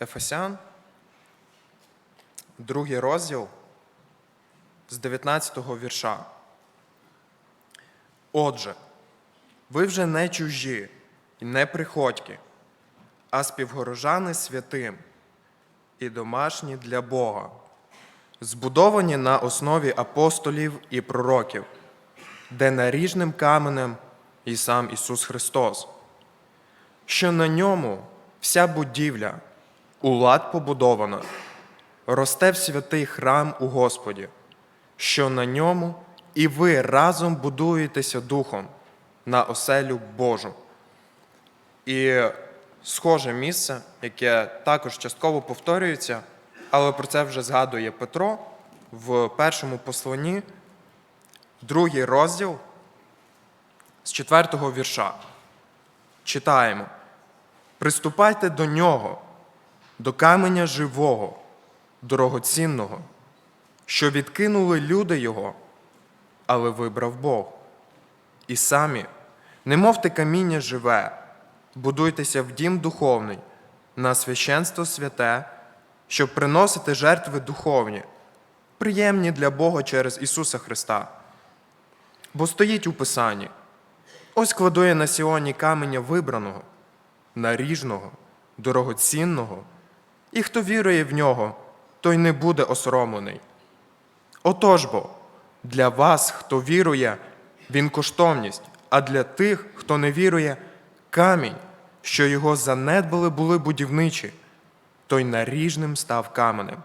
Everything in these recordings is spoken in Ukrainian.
Ефесян, другий розділ з 19-го вірша. Отже, ви вже не чужі і не приходьки, а співгорожани святим і домашні для Бога, збудовані на основі апостолів і пророків, де наріжним каменем і сам Ісус Христос, що на ньому вся будівля у лад побудована, росте в святий храм у Господі, що на ньому і ви разом будуєтеся духом на оселю Божу. І схоже місце, яке також частково повторюється, але про це вже згадує Петро в першому посланні, другий розділ з четвертого вірша. Читаємо: Приступайте до нього, до каменя живого, дорогоцінного, що відкинули люди його, але вибрав Бог. І самі, немовте каміння живе, будуйтеся в дім духовний, на священство святе, щоб приносити жертви духовні, приємні для Бога через Ісуса Христа. Бо стоїть у Писанні. Ось кладу я на Сіоні каменя вибраного, наріжного, дорогоцінного, і хто вірує в нього, той не буде осоромлений. Отож бо, для вас, хто вірує, він коштовність, а для тих, хто не вірує, камінь, що його занедбали були будівничі, той наріжним став каменем.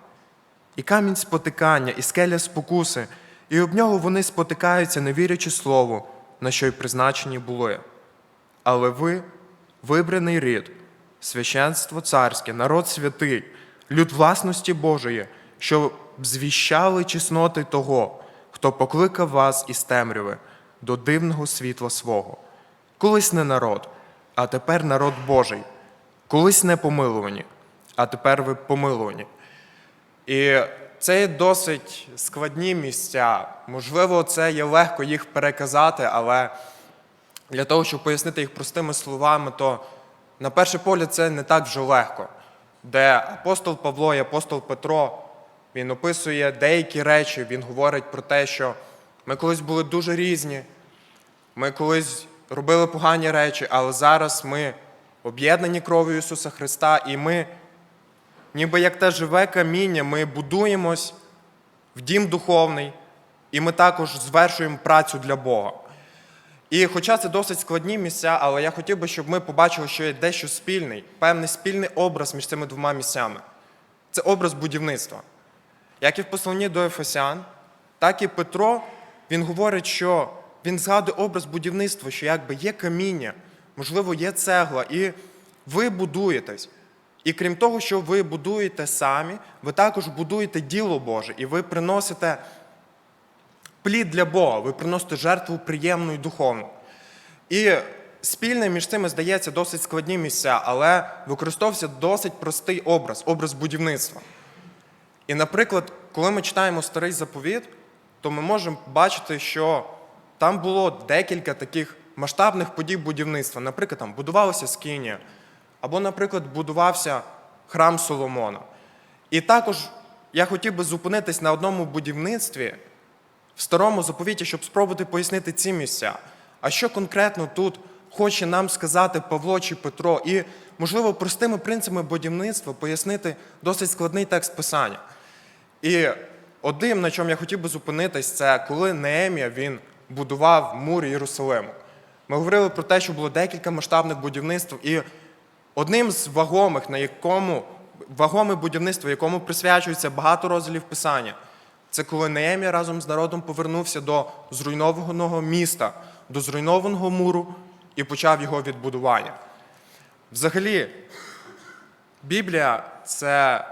І камінь спотикання, і скеля спокуси, і об нього вони спотикаються, не вірячи слову, на що й призначені були. Але ви вибраний рід, священство царське, народ святий, люд власності Божої, що звіщали чесноти того, хто покликав вас із темряви до дивного світла свого. Колись не народ, а тепер народ Божий, колись не помилувані, а тепер ви помилувані. І це є досить складні місця. Можливо, це є легко їх переказати, але для того, щоб пояснити їх простими словами, то на перший погляд це не так вже легко. Де апостол Павло і апостол Петро він описує деякі речі, він говорить про те, що ми колись були дуже різні, ми колись робили погані речі, але зараз ми об'єднані кров'ю Ісуса Христа, і ми ніби як те живе каміння, ми будуємось в дім духовний, і ми також звершуємо працю для Бога. І хоча це досить складні місця, але я хотів би, щоб ми побачили, що є дещо спільний, певний спільний образ між цими двома місцями. Це образ будівництва. Як і в посланні до Ефесян, так і Петро, він говорить, що він згадує образ будівництва, що якби є каміння, можливо, є цегла, і ви будуєтесь. І крім того, що ви будуєте самі, ви також будуєте діло Боже, і ви приносите плід для Бога, ви приносите жертву приємну і духовну. І спільне між цими здається досить складні місця, але використовується досить простий образ образ будівництва. І, наприклад, коли ми читаємо старий заповіт, то ми можемо бачити, що там було декілька таких масштабних подій будівництва. Наприклад, там будувалася скинія, або, наприклад, будувався храм Соломона. І також я хотів би зупинитись на одному будівництві в старому заповіті, щоб спробувати пояснити ці місця. А що конкретно тут хоче нам сказати Павло чи Петро? І, можливо, простими принципами будівництва пояснити досить складний текст писання. І одним, на чому я хотів би зупинитись, це коли Неемія він будував мур Єрусалиму. Ми говорили про те, що було декілька масштабних будівництв, і одним з вагомих, на якому вагоме будівництво, якому присвячується багато розділів Писання, це коли Неемія разом з народом повернувся до зруйнованого міста, до зруйнованого муру і почав його відбудування. Взагалі, Біблія це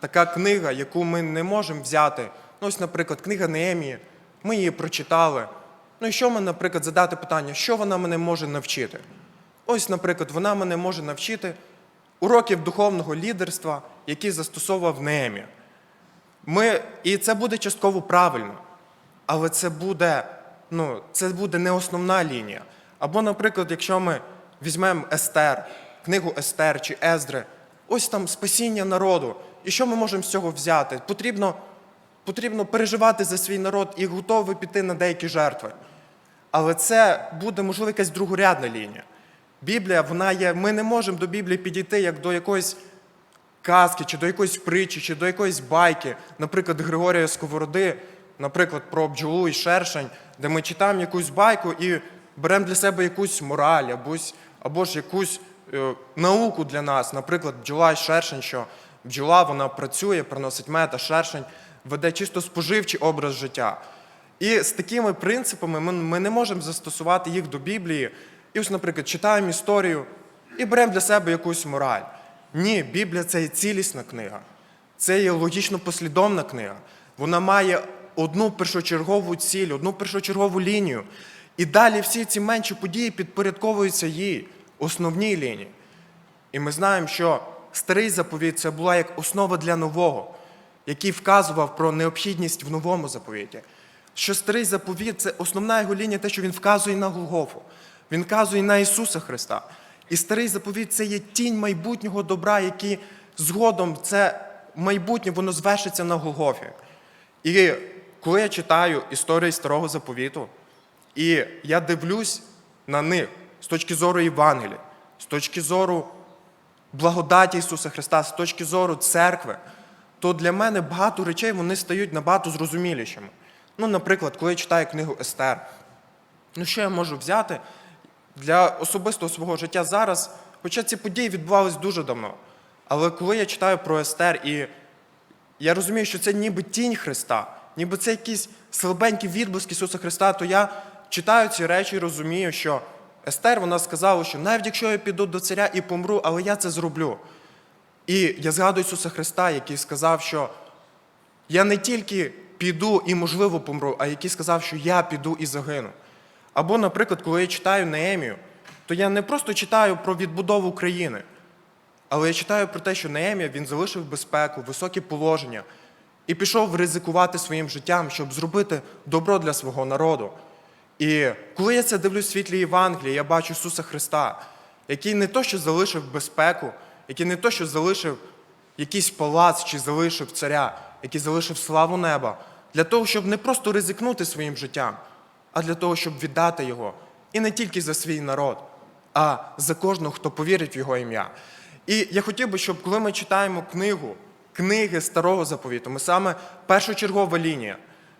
така книга, яку ми не можемо взяти. Ну, ось, наприклад, книга Неемії. Ми її прочитали. Ну і що ми, наприклад, задати питання, що вона мене може навчити? Ось, наприклад, вона мене може навчити уроків духовного лідерства, які застосовував Неемія. Ми, і це буде частково правильно, але це буде, ну, це буде не основна лінія. Або, наприклад, якщо ми візьмемо Естер, книгу Естер чи Ездри, ось там спасіння народу. І що ми можемо з цього взяти? Потрібно, потрібно переживати за свій народ і готові піти на деякі жертви. Але це буде, можливо, якась другорядна лінія. Біблія, вона є. Ми не можемо до Біблії підійти як до якоїсь казки, чи до якоїсь притчі, чи до якоїсь байки, наприклад, Григорія Сковороди, наприклад, про бджолу і шершень, де ми читаємо якусь байку і беремо для себе якусь мораль, або, або ж якусь е, науку для нас, наприклад, бджола і шершень, що бджола вона працює, приносить мед, а шершень веде чисто споживчий образ життя. І з такими принципами ми, ми не можемо застосувати їх до Біблії. І ось, наприклад, читаємо історію і беремо для себе якусь мораль. Ні, Біблія це є цілісна книга, це є логічно послідовна книга. Вона має одну першочергову ціль, одну першочергову лінію. І далі всі ці менші події підпорядковуються їй, основній лінії. І ми знаємо, що старий заповіт це була як основа для нового, який вказував про необхідність в новому заповіті. Що старий заповіт це основна його лінія, те, що він вказує на Голгофу. Він вказує на Ісуса Христа. І старий заповіт це є тінь майбутнього добра, який згодом це майбутнє воно звершиться на Голгофі. І коли я читаю історії старого заповіту, і я дивлюсь на них з точки зору Євангелія, з точки зору благодаті Ісуса Христа, з точки зору церкви, то для мене багато речей вони стають набагато зрозумілішими. Ну, наприклад, коли я читаю книгу Естер, ну що я можу взяти для особистого свого життя зараз, хоча ці події відбувались дуже давно. Але коли я читаю про Естер і я розумію, що це ніби тінь Христа, ніби це якийсь слабенький відблиск Ісуса Христа, то я читаю ці речі і розумію, що Естер вона сказала, що навіть якщо я піду до царя і помру, але я це зроблю. І я згадую Ісуса Христа, який сказав, що я не тільки піду і, можливо, помру, а який сказав, що я піду і загину. Або, наприклад, коли я читаю Неемію, то я не просто читаю про відбудову країни, але я читаю про те, що Неемія він залишив безпеку, високі положення і пішов ризикувати своїм життям, щоб зробити добро для свого народу. І коли я це дивлюсь в світлі Євангелії, я бачу Ісуса Христа, який не то, що залишив безпеку, який не то, що залишив якийсь палац чи залишив царя, який залишив славу неба, для того, щоб не просто ризикнути своїм життям, а для того, щоб віддати його. І не тільки за свій народ, а за кожного, хто повірить в його ім'я. І я хотів би, щоб коли ми читаємо книгу, книги Старого заповіту, ми саме першочергова лінія,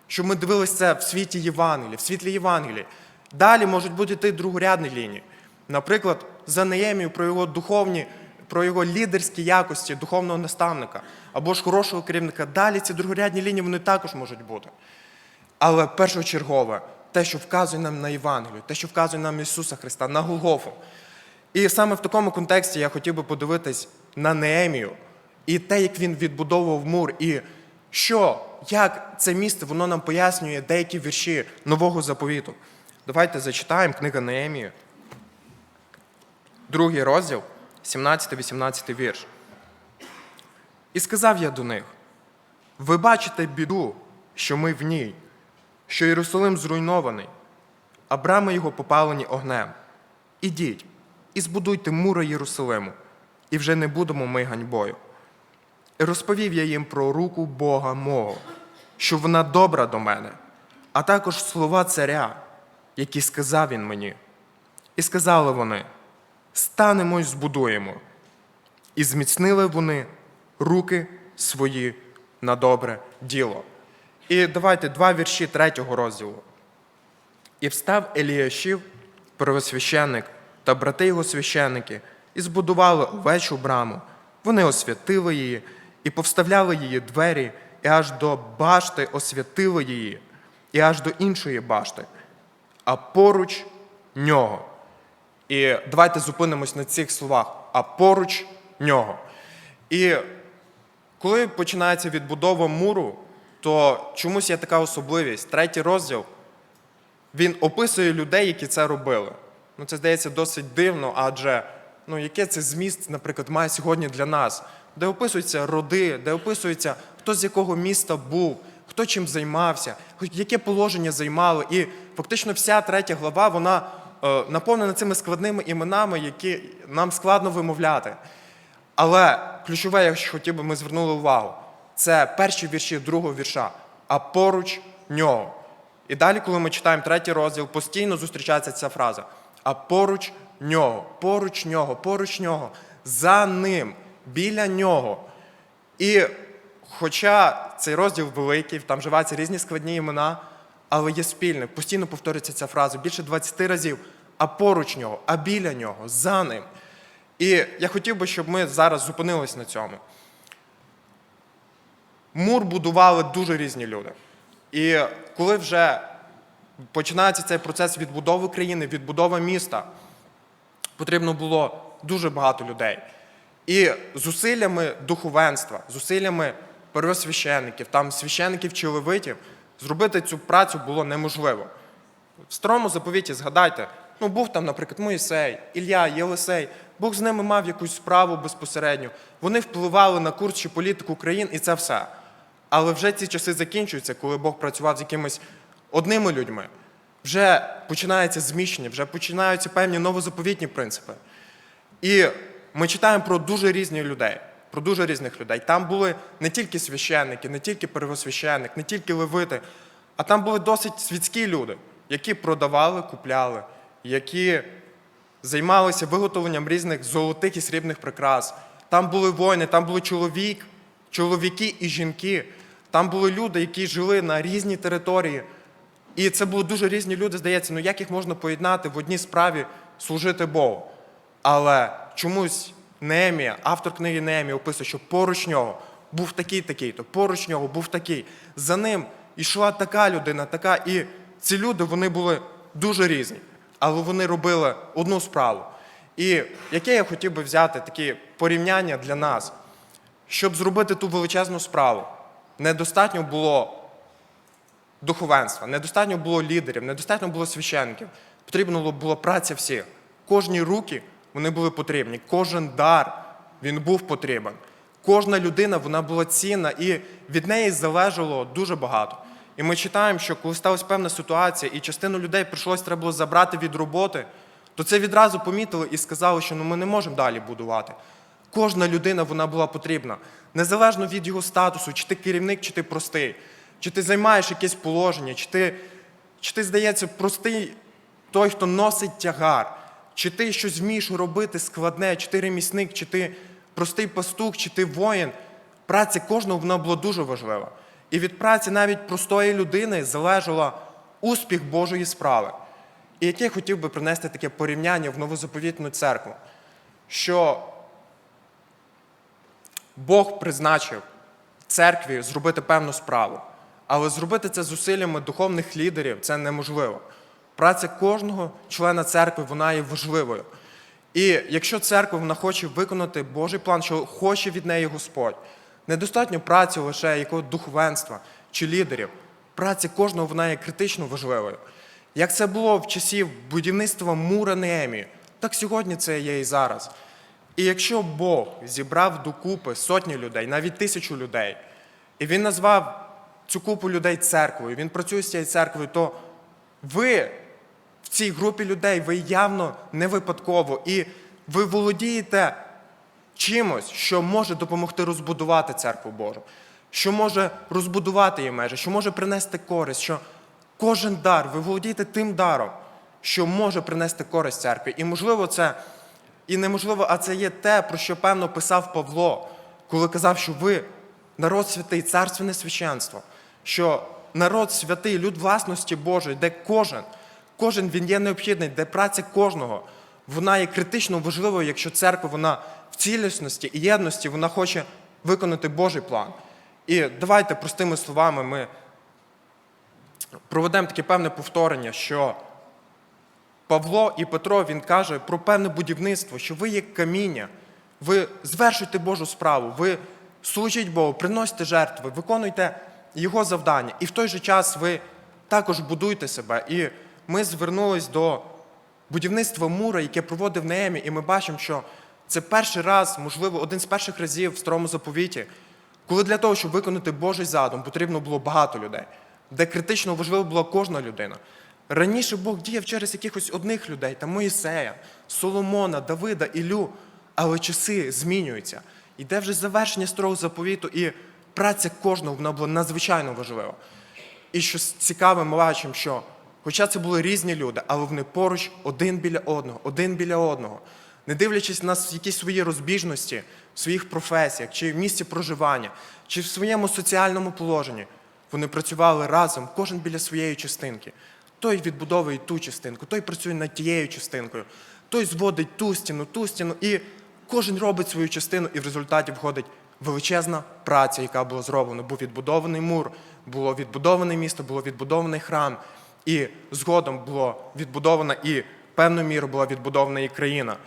щоб ми дивилися це в світі Євангелії, в світлі Євангелії. Далі можуть бути ті другорядні лінії. Наприклад, за Неємію про його духовні, про його лідерські якості духовного наставника або ж хорошого керівника. Далі ці другорядні лінії вони також можуть бути. Але першочергове те, що вказує нам на Євангелію, те, що вказує нам Ісуса Христа, на Голгофу. І саме в такому контексті я хотів би подивитись на Неемію і те, як він відбудовував мур, і що, як це місце воно нам пояснює деякі вірші нового заповіту. Давайте зачитаємо книга Неемії, другий розділ, 17-18 вірш. І сказав я до них: ви бачите біду, що ми в ній, що Єрусалим зруйнований, а брами його попалені огнем. Ідіть і збудуйте мури Єрусалиму, і вже не будемо ми ганьбою. І розповів я їм про руку Бога мого, що вона добра до мене, а також слова царя, які сказав він мені. І сказали вони: станемо й збудуємо. І зміцнили вони руки свої на добре діло. І давайте два вірші третього розділу. І встав Еліяшів, первосвященник, та брати його священники, і збудували овечу браму. Вони освятили її, і повставляли її двері, і аж до башти освятили її, і аж до іншої башти, а поруч нього. І давайте зупинимось на цих словах, а поруч нього. І коли починається відбудова муру, то чомусь є така особливість. Третій розділ він описує людей, які це робили. Ну, це здається досить дивно, адже ну, яке це зміст, наприклад, має сьогодні для нас, де описуються роди, де описується, хто з якого міста був, хто чим займався, яке положення займали. І фактично вся третя глава вона е, наповнена цими складними іменами, які нам складно вимовляти. Але ключове, я хотів би ми звернули увагу, це перші вірші другого вірша, а поруч нього. І далі, коли ми читаємо третій розділ, постійно зустрічається ця фраза. А поруч нього, поруч нього, поруч нього, за ним, біля нього. І хоча цей розділ великий, там вживаються різні складні імена, але є спільне, постійно повторюється ця фраза більше 20 разів, а поруч нього, а біля нього, за ним. І я хотів би, щоб ми зараз зупинились на цьому. Мур будували дуже різні люди. І коли вже починається цей процес відбудови країни, відбудови міста, потрібно було дуже багато людей. І зусиллями духовенства, зусиллями первосвящеників, там священиків чи левитів, зробити цю працю було неможливо. В старому заповіті згадайте, ну був там, наприклад, Моїсей, Ілля, Єлисей, Бог з ними мав якусь справу безпосередньо. Вони впливали на курс чи політику країн, і це все. Але вже ці часи закінчуються, коли Бог працював з якимись одними людьми. Вже починається зміщення, вже починаються певні новозаповітні принципи. І ми читаємо про дуже різних людей, про дуже різних людей. Там були не тільки священники, не тільки первосвященник, не тільки левити, а там були досить світські люди, які продавали, купляли, які займалися виготовленням різних золотих і срібних прикрас. Там були воїни, там були чоловік, чоловіки і жінки. Там були люди, які жили на різній території. І це були дуже різні люди, здається, ну як їх можна поєднати в одній справі служити Богу. Але чомусь Неемія, автор книги Неемія описує, що поруч нього був такий такий, то поруч нього був такий. За ним йшла така людина, така. І ці люди вони були дуже різні, але вони робили одну справу. І яке я хотів би взяти такі порівняння для нас, щоб зробити ту величезну справу, недостатньо було духовенства, недостатньо було лідерів, недостатньо було священників. Потрібно було- праця всіх. Кожні руки вони були потрібні, кожен дар він був потрібен. Кожна людина вона була цінна, і від неї залежало дуже багато. І ми читаємо, що коли сталася певна ситуація, і частину людей прийшлось треба було забрати від роботи, то це відразу помітили і сказали, що ну ми не можемо далі будувати. Кожна людина вона була потрібна, незалежно від його статусу, чи ти керівник, чи ти простий, чи ти займаєш якесь положення, чи ти, чи ти здається, простий той, хто носить тягар, чи ти щось вмієш робити складне, чи ти ремісник, чи ти простий пастух, чи ти воїн. Праця кожного вона була дуже важлива. І від праці навіть простої людини залежала успіх Божої справи. І яке я хотів би принести таке порівняння в новозаповітну церкву, що Бог призначив церкві зробити певну справу, але зробити це зусиллями духовних лідерів це неможливо. Праця кожного члена церкви вона є важливою. І якщо церква вона хоче виконати Божий план, що хоче від неї Господь, недостатньо праці лише якого духовенства чи лідерів. Праця кожного вона є критично важливою. Як це було в часів будівництва мура Неемії, так сьогодні це є і зараз. І якщо Бог зібрав докупи сотні людей, навіть тисячу людей, і він назвав цю купу людей церквою, він працює з цією церквою, то ви в цій групі людей ви явно не випадково, і ви володієте чимось, що може допомогти розбудувати церкву Божу, що може розбудувати її межі, що може принести користь, що кожен дар, ви володієте тим даром, що може принести користь церкві. І можливо, це і неможливо, а це є те, про що певно писав Павло, коли казав, що ви народ святий, царственне священство, що народ святий, люд власності Божої, де кожен, кожен він є необхідний, де праця кожного, вона є критично важливою, якщо церква вона в цілісності і єдності, вона хоче виконати Божий план. І давайте простими словами ми проведемо таке певне повторення, що Павло і Петро він каже про певне будівництво, що ви є каміння, ви звершуєте Божу справу, ви служіть Богу, приносите жертви, виконуйте Його завдання. І в той же час ви також будуйте себе. І ми звернулись до будівництва мура, яке проводив Неемі, і ми бачимо, що це перший раз, можливо, один з перших разів в старому заповіті, коли для того, щоб виконати Божий задум, потрібно було багато людей, де критично важлива була кожна людина. Раніше Бог діяв через якихось одних людей, там Моїсея, Соломона, Давида, Ілю, але часи змінюються. йде вже завершення старого заповіту, і праця кожного вона була надзвичайно важлива. І що цікаве, ми бачимо, що хоча це були різні люди, але вони поруч один біля одного, один біля одного, не дивлячись на якісь свої розбіжності в своїх професіях, чи в місці проживання, чи в своєму соціальному положенні, вони працювали разом, кожен біля своєї частинки. Той відбудовує ту частинку, той працює над тією частинкою, той зводить ту стіну, ту стіну, і кожен робить свою частину, і в результаті входить величезна праця, яка була зроблена. Був відбудований мур, було відбудоване місто, було відбудований храм, і згодом було відбудована і певною мірою була відбудована і країна.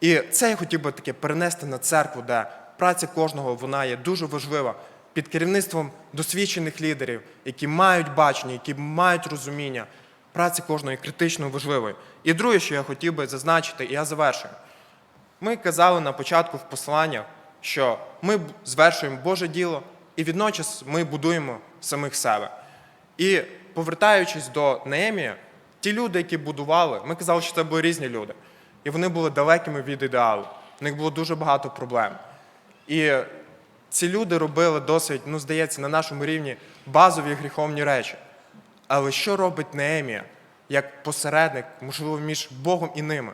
І це я хотів би таке перенести на церкву, де праця кожного вона є дуже важлива під керівництвом досвідчених лідерів, які мають бачення, які мають розуміння. Праця кожного є критично важливою. І друге, що я хотів би зазначити, і я завершую. Ми казали на початку в посланнях, що ми звершуємо Боже діло, і відночас ми будуємо самих себе. І повертаючись до Неемія, ті люди, які будували, ми казали, що це були різні люди. І вони були далекими від ідеалу. У них було дуже багато проблем. І ці люди робили досить, ну, здається, на нашому рівні базові гріховні речі. Але що робить Неемія як посередник, можливо, між Богом і ними?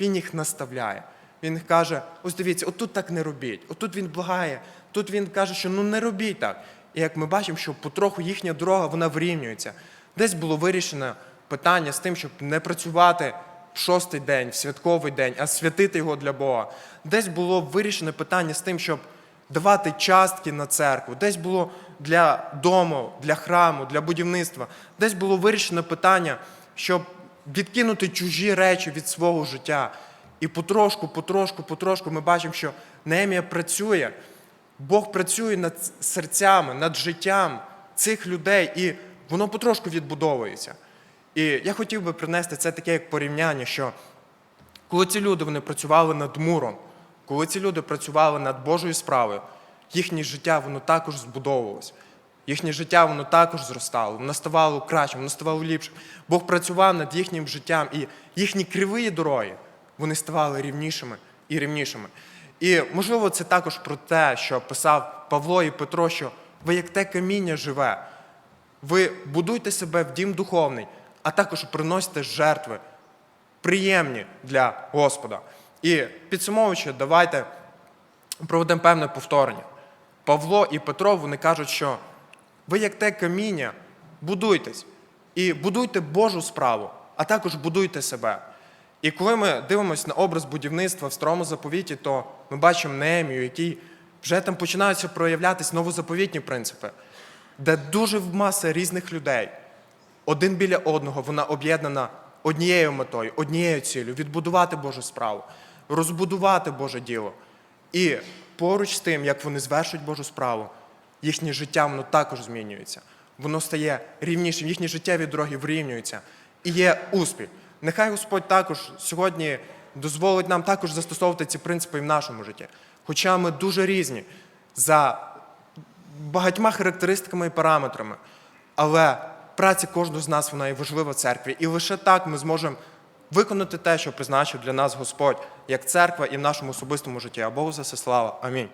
Він їх наставляє. Він каже: ось дивіться, отут так не робіть, отут він благає, тут він каже, що ну не робіть так. І як ми бачимо, що потроху їхня дорога вона вирівнюється. Десь було вирішено питання з тим, щоб не працювати в шостий день, в святковий день, а святити його для Бога. Десь було вирішено питання з тим, щоб давати частки на церкву, десь було для дому, для храму, для будівництва, десь було вирішено питання, щоб відкинути чужі речі від свого життя. І потрошку, потрошку, потрошку ми бачимо, що Неемія працює, Бог працює над серцями, над життям цих людей, і воно потрошку відбудовується. І я хотів би принести це таке як порівняння, що коли ці люди вони працювали над муром, коли ці люди працювали над Божою справою, їхнє життя воно також збудовувалось. Їхнє життя воно також зростало, воно ставало кращим, воно ставало ліпшим. Бог працював над їхнім життям, і їхні криві дороги вони ставали рівнішими і рівнішими. І можливо, це також про те, що писав Павло і Петро, що ви як те каміння живе, ви будуйте себе в дім духовний, а також приносите жертви, приємні для Господа. І підсумовуючи, давайте проведемо певне повторення. Павло і Петро вони кажуть, що ви як те каміння, будуйтесь і будуйте Божу справу, а також будуйте себе. І коли ми дивимося на образ будівництва в старому заповіті, то ми бачимо Неемію, який вже там починаються проявлятися новозаповітні принципи, де дуже маса різних людей, один біля одного, вона об'єднана однією метою, однією цілею відбудувати Божу справу, розбудувати Боже діло. І поруч з тим, як вони звершують Божу справу, їхнє життя воно також змінюється. Воно стає рівнішим, їхні життєві дороги врівнюються. І є успіх. Нехай Господь також сьогодні дозволить нам також застосовувати ці принципи і в нашому житті. Хоча ми дуже різні за багатьма характеристиками і параметрами. Але праця кожного з нас вона є важлива в церкві. І лише так ми зможемо виконати те, що призначив для нас Господь, як церква і в нашому особистому житті. А Богу за все слава. Амінь.